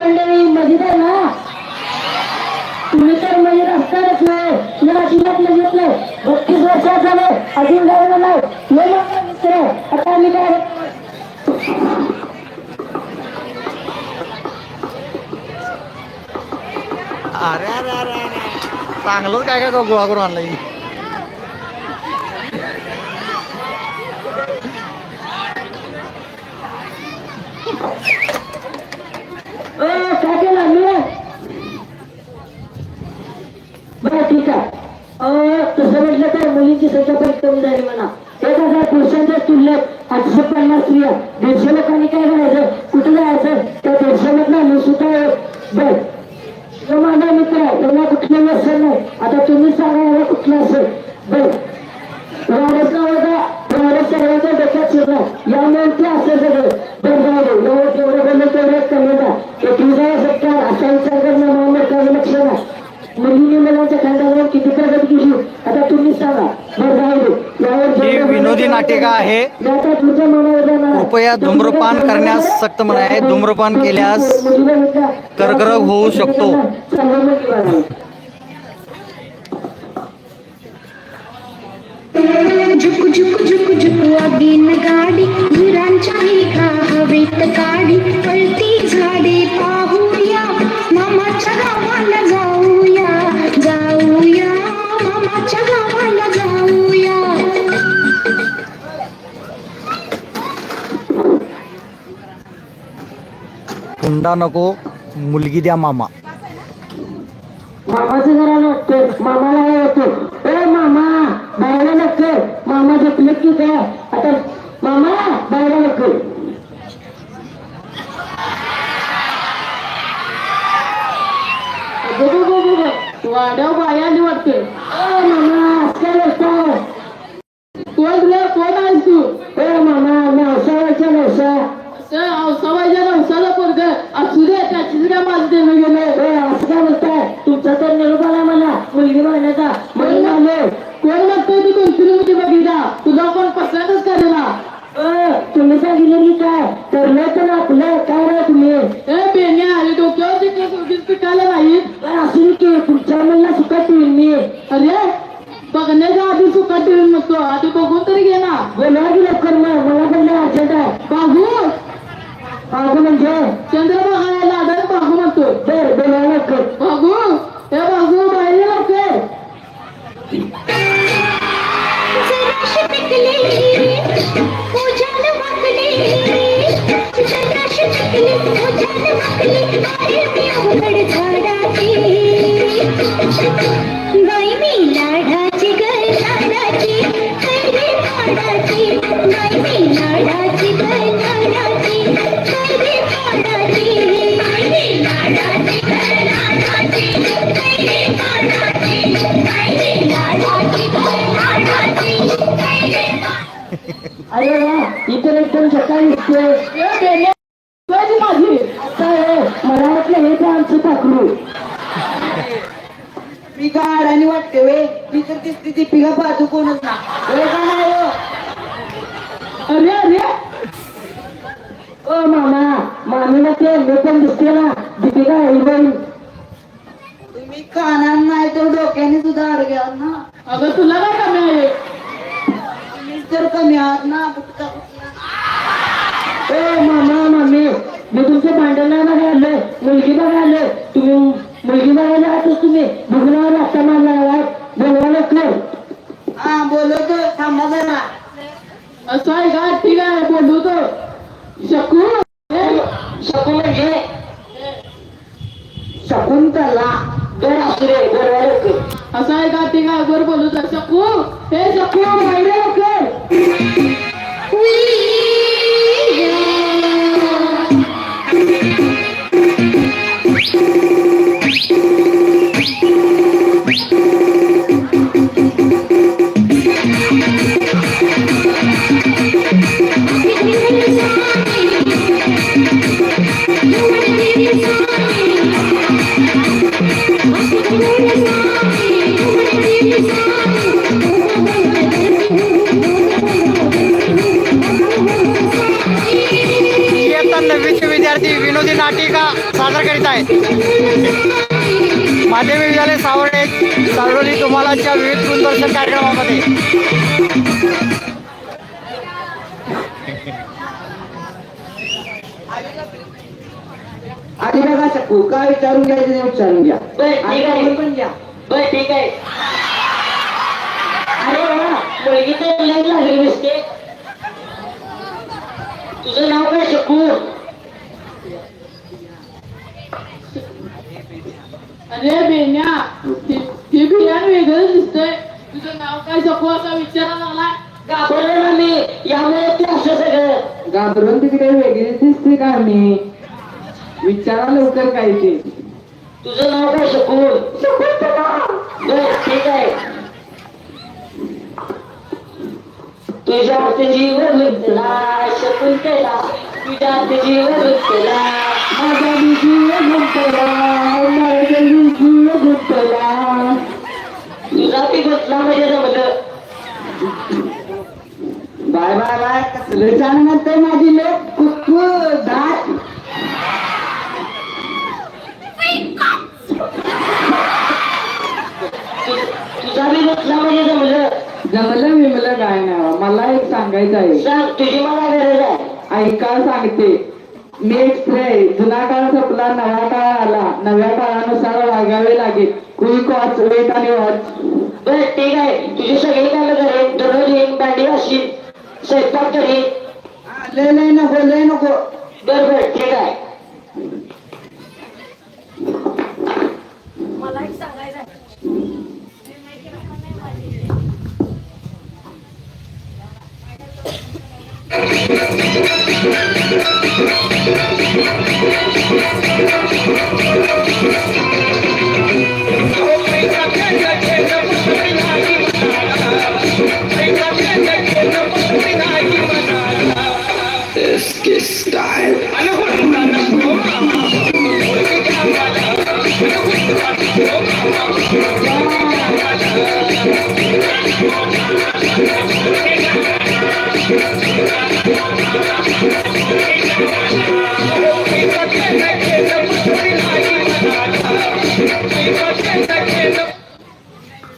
मंडळी मजेदार ना. तुम्ही तर म्हणजे नाही तुला अजिबात म्हणजे नाही. बत्तीस वर्षात अजून नाही. माझा मित्र आता आम्ही काय अरे अरे अरे अरे. चांगलंच काय काय गोळा करून आणलं ही. ए, काय केलं मी बरं ठीक आहे अं, तसं म्हटलं तर मुलींची संख्या पण कमी झाली म्हणा एक हजार पुरुषांच्या तुलनेत आठशे पन्नास स्त्रिया दीडशे लोकांनी काय करायचं कुठे जायचं त्या दीडशे मधला मी सुद्धा एक बर माझा मित्र आहे याला कुठलं व्यसन नाही आता तुम्ही सांगा याला कुठलं असेल बर वाढत नावाचा वाढत सर्वांच्या डोक्यात शिरला यामुळे ते असं सगळं बरं जाऊ दे एवढं जेवढं बोललं तेवढं कमी जा एकविसावा सत्कार असा विचार करणं मामूल काही लक्ष नाही मुलीने मुलांच्या खांद्यावर किती प्रगती केली आता तुम्ही सांगा बरं जाऊ दे यावर ही जेवढं विनोदी बोललं नाटिका आहे तेवढं आता तुमच्या मनावर जाणार आहे. कृपया धूम्रपान करण्यास सक्त मनाई आहे. धूम्रपान केल्यास कर्करोग होऊ शकतो. झुक झुक झुक झुक अगीन गाडी विरांच्या एका हवेत काढी पळती झाडे पाहूया मामाच्या गावाला जाऊया हुंडा नको मुलगी द्या मामा. मामाचं घरा नसतं मामाला हे होतो. ए मामा बायला नसतं मामा झोपले की काय? आता मामा बायला नको. वाड्या बाया निवडते ए मामा काय नसतं कोण रे कोण आहेस तू ए मामा नवसाळ्याच्या नवसा औसावायच्या नवसाला पोरग असू दे त्याचीच काय माझं देणं गेलं ए असं काय बोलताय तुमचा तर निरोप आला मला मुलगी बघण्याचा म्हणून कोण म्हणतोय तू दोन मुली बघितला तुला कोण पसंतच करेला अरे वा इतर एकदम सकाळी दिसते माझी काय मला वाटलं हे तर आमचं पाखरू मी गाड वाटते वे मी तर दिसते ती पिगा पाहतो कोणच ना. वे का नाही हो? अरे अरे. ओ मामा. मामीला ते पण दिसते ना. दीपिका हिरोईन तुम्ही कानान नाही तर डोक्याने सुद्धा अडग्या ना. अगं तुला काय कमी आहे? तुम्ही तर कमी आहात ना. बुटका ओ मामा मामी. मी तुमचं भांडण नाही बघायला मुलगी बघायला तुम्ही मुलगी बघायला आहातच तुम्ही? बघून रस्ता मारला आलाय बोलवा लवकर हा बोलवतो थांबा जरा असं आहे का ठीक आहे बोलू तो शकू शकू म्हणजे शकुंतला दर असरे बरोबर असं आहे का ठीक आहे बरं बोलू तर शकू हे शकू माहिती लवकर इयत्ता दूरदर्शन कार्यक्रमामध्ये. आधी बघा शकू काय विचारून घ्यायचं ते विचारून घ्या. बरं, ठीक आणि आहे. आपण पण घ्या. बर ठीक आहे. अरे वा मुलगी तर लई लागली दिसते तुझं नाव काय शकू? अरे बेन्या ते बियाण दिसतंय तुझं नाव काय सकू असा विचारा लागला घाबरलो ना मी यामुळे ते असं सगळं घाबरून तिकडे वेगळी दिसते का मी विचारा लवकर काय ते तुझं नाव काय शकून बर ठीक आहे तुझ्या जीव गुंतला शकुंतला तुझ्या जीव गुंतला माझा मी जीव गुंतला माझा मी जीव गुंतला ती गुंतला म्हणजे जमलं बाय बाय बाय. कसलं छान म्हणते माझी लोक कुक्कू दाट तु- तुझा बी गुंतला म्हणजे जमलं जमलं विमलं काय नाही मला एक सांगायचं आहे. सांग तुझी मला गरज आहे. ऐका सांगते. मी एक स्त्री आहे जुना काळ संपला नवा काळ आला. नव्या काळानुसार वागावे लागेल. क्विक वॉच वेट आणि वॉच बर ठीक आहे. तुझी सगळी कामं करेन दररोज येईन भांडी घासीन स्वयंपाक करीन. लय लय नको लय नको. बर बर ठीक आहे.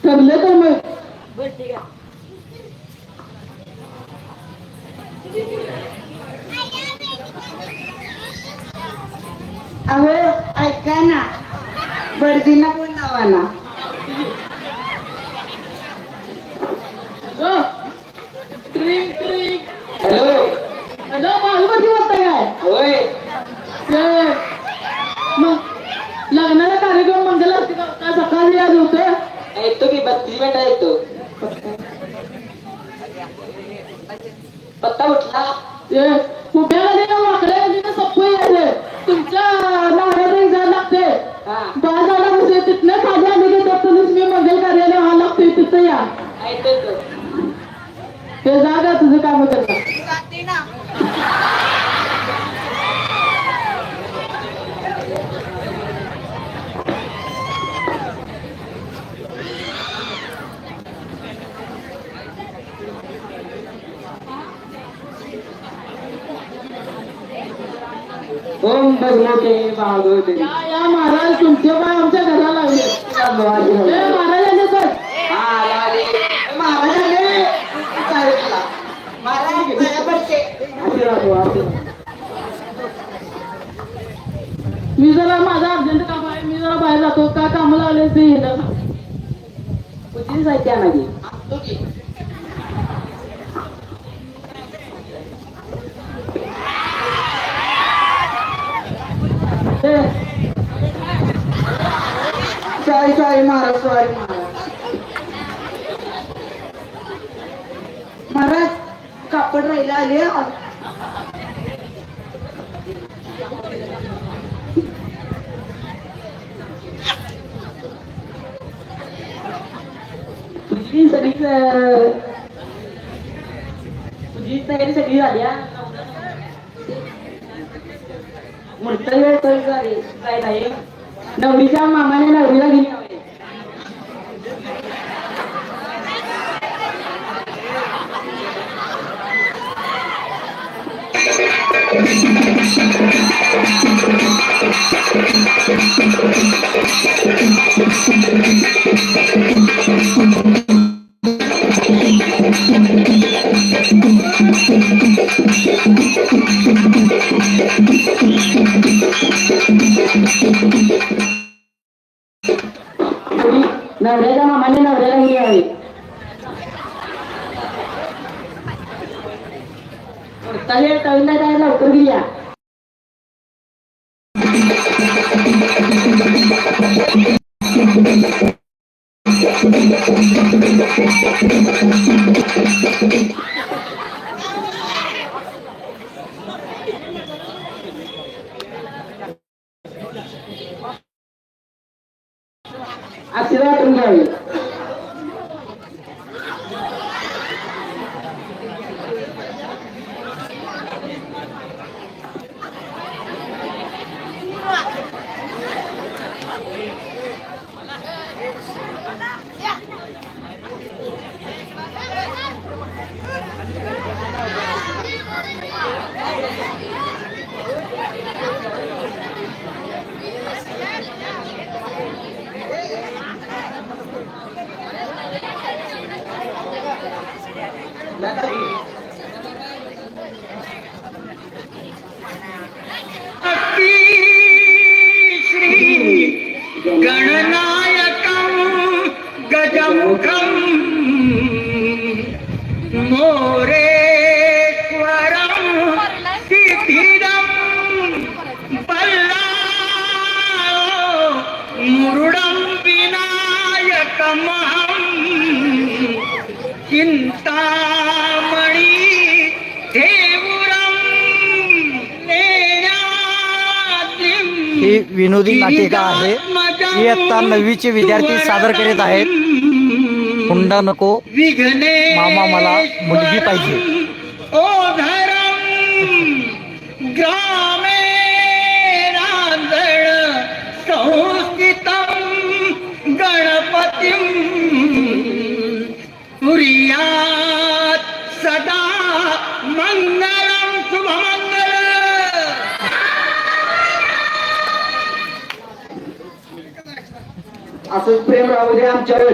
ठरलं तर मग अहो ऐका ना. बर्दीना कोण नावाना हो ट्रिंग ट्रिंग हॅलो हॅलो बालमती वाटतं काय होय ते मग लग्नाचा कार्यक्रम मंगल असते का का सकाळी आज होतं येतो की बत्तीस मिनिटं येतो पत्ता उठला ते उभ्या गाडी ना वाकड्या गाडी ना सप्पू यायचे तुमच्या नावाला एक जायला लागते दोन झाला म्हणजे तिथनं खाली आले की त्यातूनच मी मंगल कार्यालय हा लागतोय तिथं या ऐकतो ते जागा तुझं काम करता ओम भगवते भागवते या या महाराज तुमचे बाय आमच्या घराला लागले. ए महाराजांचे तर. महाराज आले महाराज पाया पडते आशीर्वाद हो, आशीर्वाद. मी जरा माझा अर्जंट काम आहे. मी जरा बाहेर जातो. का काम लागले ते येणं कुठली साहित्य आणायची सॉरी शिवाजी महाराज महाराज कापड राहिला आले तुझी सगळी तुझी तयारी सगळी झाली हा? मूर्त झाली काय नाही. नवरीच्या मामाने नवरीला घेऊन यावे. मुली नवऱ्याच्या मामाने तळे तळीला जायला नेण्याद्रिं ही विनोदी नाटिका आहे. इयत्ता नववीचे विद्यार्थी सादर करीत आहेत. हुंडा नको. मामा मला मुलगी पाहिजे. असंच प्रेम राहू दे आमच्यावर.